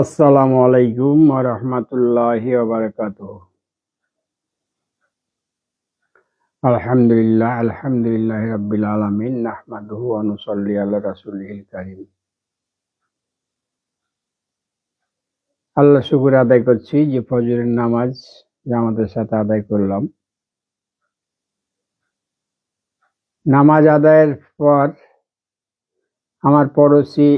আসসালামু আলাইকুম রহমতুল্লাহি ওবরকাত আলহামদুলিল্লাহ আলহামদুলিল্লাহ রব্বিল আলমিন, নাহমাদুহু অনুসল্লি আল্লাহ রাসুলিল কারিম। আল্লাহ শুকুর আদায় করছি যে ফজরের নামাজ জামাতের সাথে আদায় করলাম। নামাজ আদায়ের পর আমার পড়োশি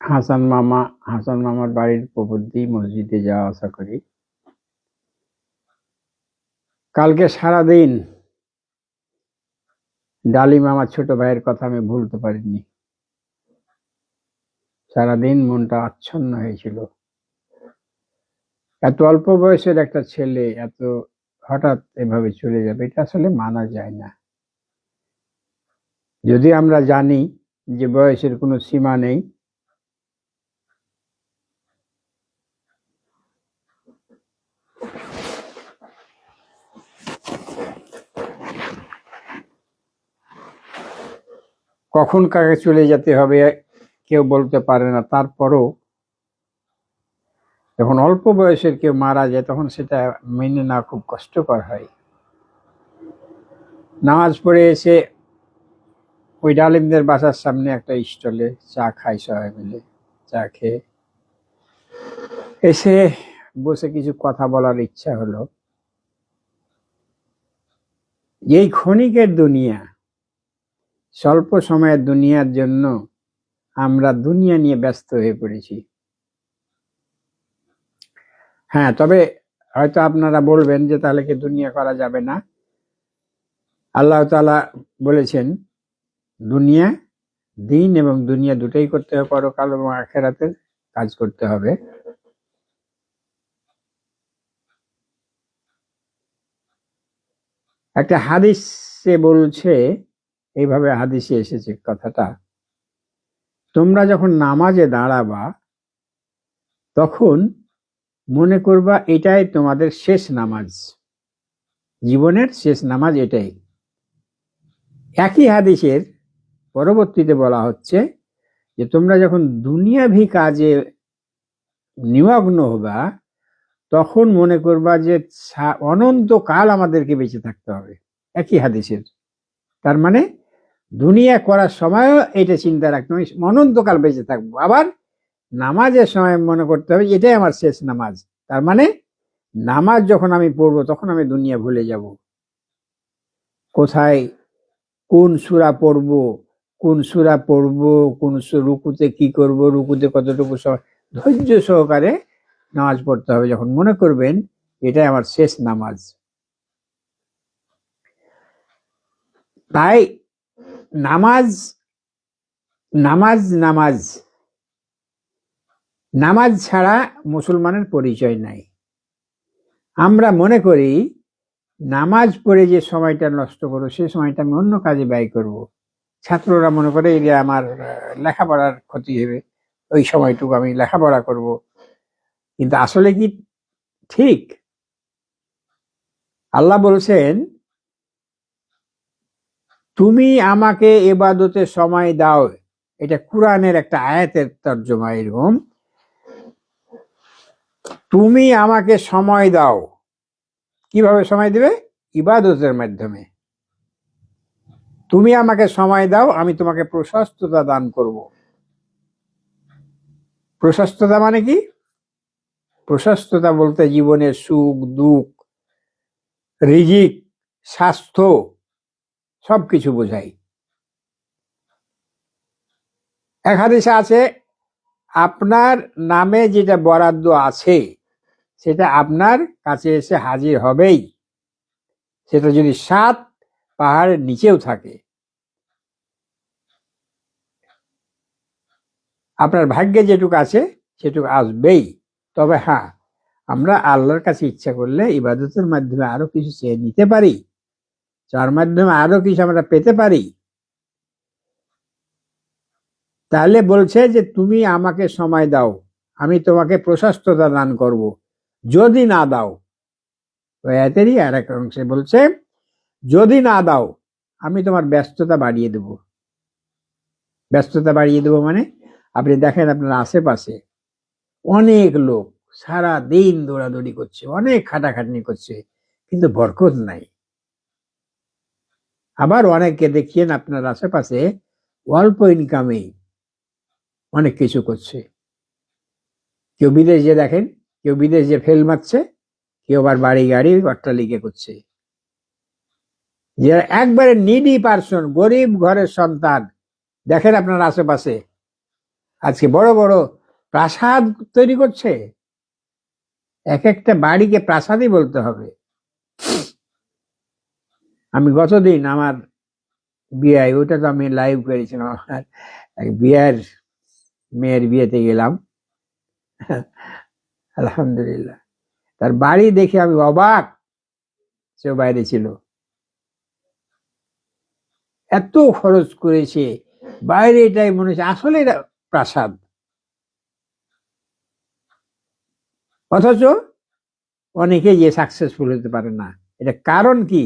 হাসান মামা, হাসান মামার বাড়ির প্রবর্তী মসজিদে যাওয়া আসা করি। কালকে সারাদিন ডালিম আমার ছোট ভাইয়ের কথা আমি ভুলতে পারিনি। সারাদিন মনটা আচ্ছন্ন হয়েছিল। এত অল্প বয়সের একটা ছেলে, এত হঠাৎ এভাবে চলে যাবে, এটা আসলে মানা যায় না। যদি আমরা জানি যে বয়সের কোনো সীমা নেই কখন কাকে চলে যেতে হবে, কেউ বলতে পারে না। তারপরও যখন অল্প বয়সের কেউ মারা যায়, তখন সেটা মেনে না খুব কষ্টকর হয়। নামাজ পড়ে এসে ওই ডালিমদের বাসার সামনে একটা স্টলে চা খাই সবাই মিলে, চা খেয়ে। এসে বসে কিছু কথা বলার ইচ্ছা হলো, এই ক্ষণিকের দুনিয়া স্বল্প সময়ের দুনিয়ার জন্য আমরা দুনিয়া নিয়ে ব্যস্ত হয়ে পড়েছি। হ্যাঁ তবে হয়তো আপনারা বলবেন যে তাহলে কি দুনিয়া করা যাবে না? আল্লাহ তালা বলেছেন, দুনিয়া দিন এবং দুনিয়া দুটোই করতে হবে, পরকাল এবং আখেরাতের কাজ করতে হবে। একটা হাদিসে বলছে এইভাবে হাদিসে এসেছে কথাটা। তোমরা যখন নামাজে দাঁড়াবা, তখন মনে করবা এটাই তোমাদের শেষ নামাজ। জীবনের শেষ নামাজ এটাই। একই হাদিসের পরবর্তীতে বলা হচ্ছে যে, তোমরা যখন দুনিয়াভি কাজে নিমগ্ন হবা, তখন মনে করবা যে অনন্তকাল আমাদেরকে বেঁচে থাকতে হবে। একই হাদিসের। তার মানে দুনিয়া করার সময়ও এটা চিন্তা রাখতে হবে। অনন্তকাল বেঁচে থাকব। আবার নামাজের সময় মনে করতে হবে, এটাই আমার শেষ নামাজ। তার মানে নামাজ যখন আমি পড়ব, তখন আমি দুনিয়া ভুলে যাব। কোথায়, কোন সুরা পড়ব, কোন সুরা পড়ব, কোন রুকুতে কি করব, রুকুতে কতটুকু ধৈর্য সহকারে নামাজ পড়তে হবে। যখন মনে করবেন, এটাই আমার শেষ নামাজ। তাই নামাজ নামাজ নামাজ নামাজ ছাড়া মুসলমানের পরিচয় নাই আমরা মনে করি, নামাজ পড়ে যে সময়টা নষ্ট করব সেই সময়টা আমি অন্য কাজে ব্যয় করব। ছাত্ররা মনে করে যে আমার লেখাপড়ার ক্ষতি হবে, ওই সময়টুকু আমি লেখাপড়া করব। কিন্তু আসলে কি ঠিক আল্লাহ বলছেন তুমি আমাকে এবাদতে সময় দাও। এটা কোরআনের একটা আয়াতের তর্জমা এরকম। তুমি আমাকে সময় দাও। কীভাবে সময় দেবে? ইবাদতের মাধ্যমে। তুমি আমাকে সময় দাও, আমি তোমাকে প্রশস্ততা দান করব। প্রশস্ততা মানে কি? প্রশস্ততা বলতে জীবনের সুখ, দুঃখ, রিজিক, স্বাস্থ্য। সবকিছু বোঝাই। এক হাদিসে আছে, আপনার নামে যেটা বরাদ্দ আছে, সেটা আপনার কাছে এসে হাজির হবেই। সেটা যদি সাত পাহাড়ের নিচেও থাকে, আপনার ভাগ্যে যেটুকু আছে, সেটুকু আসবেই। তবে হ্যাঁ আমরা আল্লাহর কাছে ইচ্ছা করলে ইবাদতের মাধ্যমে আরও কিছু চেয়ে নিতে পারি। যার মাধ্যমে আরও কিছু আমরা পেতে পারি। তাহলে বলছে যে, তুমি আমাকে সময় দাও, আমি তোমাকে প্রশস্ততা দান করব। যদি না দাও এতেরই আর এক অংশে বলছে, যদি না দাও, আমি তোমার ব্যস্ততা বাড়িয়ে দেব। ব্যস্ততা বাড়িয়ে দেবো মানে আপনি দেখেন আপনার আশেপাশে অনেক লোক সারা দিন দৌড়াদৌড়ি করছে, অনেক খাটাখাটনি করছে, কিন্তু বরকত নাই। আবার অনেককে দেখিয়েন আপনার আশেপাশে অল্প ইনকামেই অনেক কিছু করছে। কেউ বিদেশ যে দেখেন, কেউ বিদেশ যে ফেল মারছে, কেউ আবার বাড়ি গাড়ি অট্টালিকে করছে। যে একবারে নিডি পার্সন গরিব ঘরের সন্তান, দেখেন আপনার আশেপাশে, আজকে বড় বড় প্রাসাদ তৈরি করছে। এক একটা বাড়িকে প্রাসাদই বলতে হবে। আমি গতদিন আমার বিয়ে ওটা তো আমি লাইভ করেছিলাম। আমার বিয়ের, মেয়ের বিয়েতে গেলাম। আলহামদুলিল্লাহ। তার বাড়ি দেখে আমি অবাক সে বাইরে ছিল। এত খরচ করেছে। বাইরে এটাই মনে হচ্ছে, আসলে এটা প্রাসাদ। অথচ অনেকে যে সাকসেসফুল হতে পারে না। এটা কারণ কি?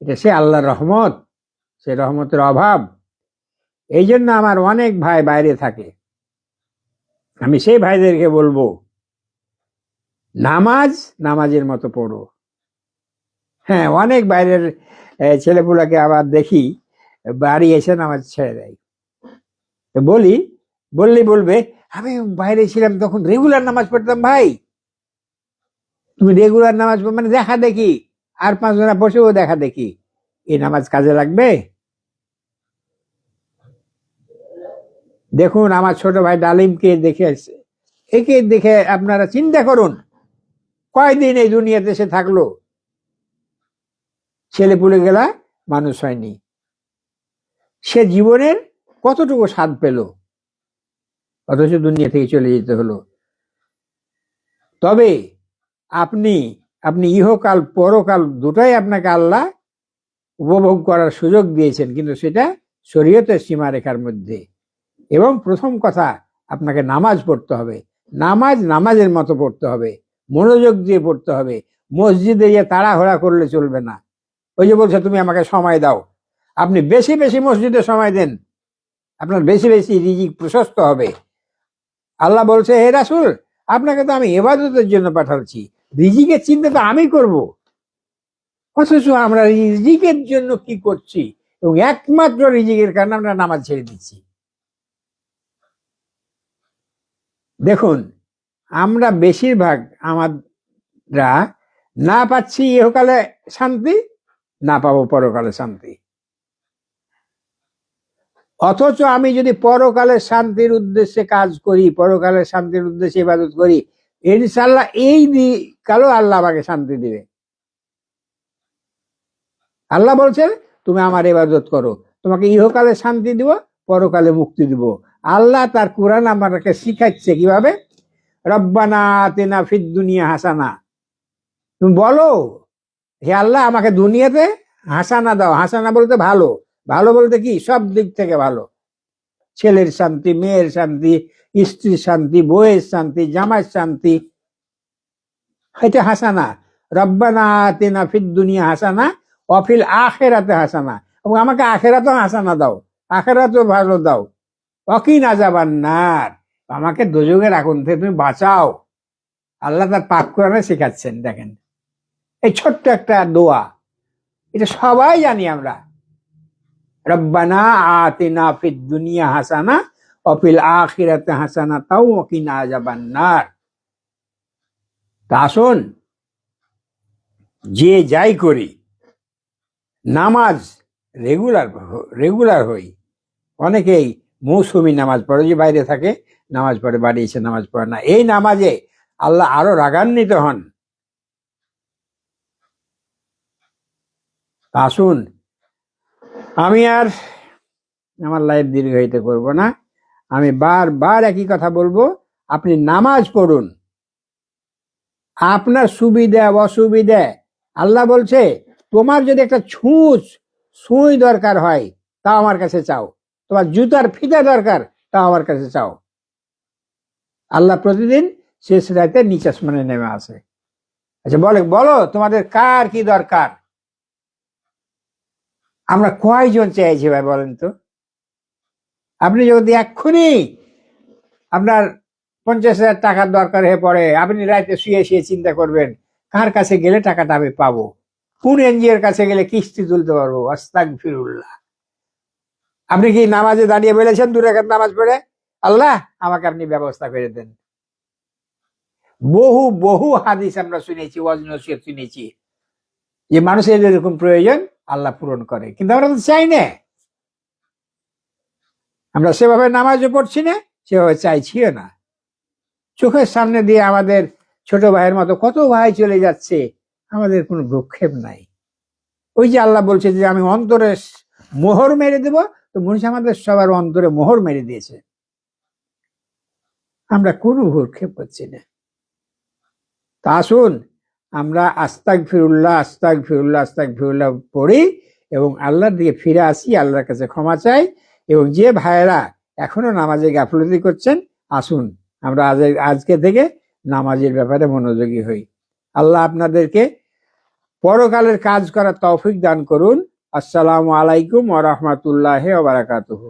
এটা সে আল্লাহর রহমত সে রহমতের অভাব। এই জন্য আমার অনেক ভাই বাইরে থাকে। আমি সেই ভাইদেরকে বলব, নামাজ নামাজের মতো পড়ো। হ্যাঁ অনেক বাইরের ছেলেপুলাকে আবার দেখি, বাড়ি এসে নামাজ ছেড়ে দেয়। তো বলি বললেই বলবে, আমি বাইরে ছিলাম তখন রেগুলার নামাজ পড়তাম ভাই। তুমি রেগুলার নামাজ মানে দেখা দেখি। আর পাঁচ পাঁচজনা বসেও দেখা দেখি। এই নামাজ কাজে লাগবে? দেখুন, আমার ছোট ভাই ডালিমকে দেখে একে দেখে আপনারা চিন্তা করুন, কয়দিন এই দুনিয়াতে সে থাকল? ছেলে পুলে গেলা, মানুষ হয়নি। সে জীবনের কতটুকু স্বাদ পেল? অথচ দুনিয়া থেকে চলে যেতে হলো। তবে আপনি আপনি ইহকাল, পরকাল দুটাই আপনাকে আল্লাহ উপভোগ করার সুযোগ দিয়েছেন, কিন্তু সেটা শরীয়তের সীমারেখার মধ্যে। এবং প্রথম কথা, আপনাকে নামাজ পড়তে হবে। নামাজ নামাজের মতো পড়তে হবে। মনোযোগ দিয়ে পড়তে হবে। মসজিদে গিয়ে তাড়াহড়া করলে চলবে না। ওই যে বলছে, তুমি আমাকে সময় দাও। আপনি বেশি বেশি মসজিদে সময় দেন। আপনার বেশি বেশি রিজিক প্রশস্ত হবে। আল্লাহ বলছে, হে রাসুল, আপনাকে তো আমি এবাদতের জন্য পাঠাচ্ছি। রিজিকের চিন্তা তো আমি করব। অথচ আমরা রিজিকের জন্য কি করছি? এবং একমাত্র রিজিকের কারণে আমরা নামাজ ছেড়ে দিচ্ছি। দেখুন, আমরা বেশিরভাগ আমরা না পাচ্ছি ইহকালে শান্তি, না পাবো পরকালে শান্তি। অথচ আমি যদি পরকালের শান্তির উদ্দেশ্যে কাজ করি পরকালের শান্তির উদ্দেশ্যে ইবাদত করি ইনশাল্লাহ এই দি- কালেও আল্লাহ আমাকে শান্তি দিবে। আল্লাহ বলছেন, তুমি আমার ইবাদত করো। তোমাকে ইহকালে শান্তি দিব, পরকালে মুক্তি দিব। আল্লাহ তার কোরআন আমাকে শিখাচ্ছে কীভাবে? রব্বানা তেনা ফিদ দুনিয়া হাসানা। তুমি বলো, হে আল্লাহ, আমাকে দুনিয়াতে হাসানা দাও। হাসানা বলতে ভালো। ভালো বলতে কি? সব দিক থেকে ভালো। ছেলের শান্তি, মেয়ের শান্তি স্ত্রীর শান্তি, বউয়ের শান্তি, জামাইয়ের শান্তি। এটা হাসানা। রব্বানা তেনা ফিদ দুনিয়া হাসানা অফিল আখেরাতে হাসানা। এবং আমাকে আখেরাতেও হাসানা দাও, আখেরাতেও ভালো দাও। অকিন আজাবান্নার আমাকে দোজগের আগুন থেকে তুমি বাঁচাও। আল্লাহ তার পাক কোরআনে শেখাচ্ছেন, দেখেন। এই ছোট্ট একটা দোয়া। এটা সবাই জানি আমরা। রব্বানা আতিনা ফিদ দুনিয়া হাসানা অফিল আখিরাতে হাসানা তাও অকিনা আজাবান্নার তা আসুন যে যাই করি, নামাজ রেগুলার রেগুলার হই। অনেকেই মৌসুমি নামাজ পড়ে, যে বাইরে থাকে, নামাজ পড়ে, বাড়ি এসে নামাজ পড়ে না। এই নামাজে আল্লাহ আরও রাগান্বিত হন। আসুন আমি আর আমার লাইফ দীর্ঘায়িত করব না। আমি বারবার একই কথা বলব, আপনি নামাজ পড়ুন। আপনার সুবিধা, অসুবিধা, আল্লাহ বলছে, তোমার যদি একটা ছুঁচ, সুই দরকার হয় তা আমার কাছে চাও। তোমার জুতার ফিতা দরকার তা আমার কাছে চাও। আল্লাহ প্রতিদিন শেষ রাতে নিচে আসমানে নেমে আসে। আচ্ছা বলে, বলো, তোমাদের কার কি দরকার? আমরা কয়জন চাইছি ভাই, বলেন তো? আপনি যদি এক্ষুনি আপনার পঞ্চাশ হাজার টাকার দরকার হয়ে পড়ে, আপনি রাতে শুয়ে শুয়ে চিন্তা করবেন, কার কাছে গেলে টাকাটা আমি পাবো? কোন এনজিওর কাছে গেলে কিস্তি তুলতে পারব? আস্তাক ফিরুল্লাহ আপনি কি নামাজে দাঁড়িয়ে বলেছেন, দু রেখাত নামাজ পড়ে? আল্লাহ, আমাকে আপনি ব্যবস্থা করে দেন। বহু বহু হাদিস আমরা শুনেছি শুনেছি। যে মানুষের যেরকম প্রয়োজন, আল্লাহ পূরণ করে। কিন্তু আমরা তো চাই না। আমরা সেভাবে নামাজও পড়ছি না, সেভাবে চাইছিও না। চোখের সামনে দিয়ে আমাদের ছোট ভাইয়ের মতো কত ভাই চলে যাচ্ছে, আমাদের কোনো ভ্রক্ষেপ নাই। ওই যে আল্লাহ বলছে যে, আমি অন্তরে মোহর মেরে দেব। তো মনীষ আমাদের সবার অন্তরে মোহর মেরে দিয়েছে। আমরা কোনো ভ্রক্ষেপ করছি না। তা আসুন, আমরা আস্তাক ফিরুল্লাহ আস্তাক ফিরুল্লাহ আস্তাক ফিরুল্লাহ পড়ি এবং আল্লাহর দিকে ফিরে আসি, আল্লাহর কাছে ক্ষমা চাই। এবং যে ভাইয়েরা এখনও নামাজে গাফলতি করছেন, আসুন, আমরা আজ আজকে থেকে নামাজের ব্যাপারে মনোযোগী হই। আল্লাহ আপনাদেরকে পরকালের কাজ করার তৌফিক দান করুন। আসসালামু আলাইকুম ওয়া রহমতুল্লাহ ওয়া বারাকাতুহু।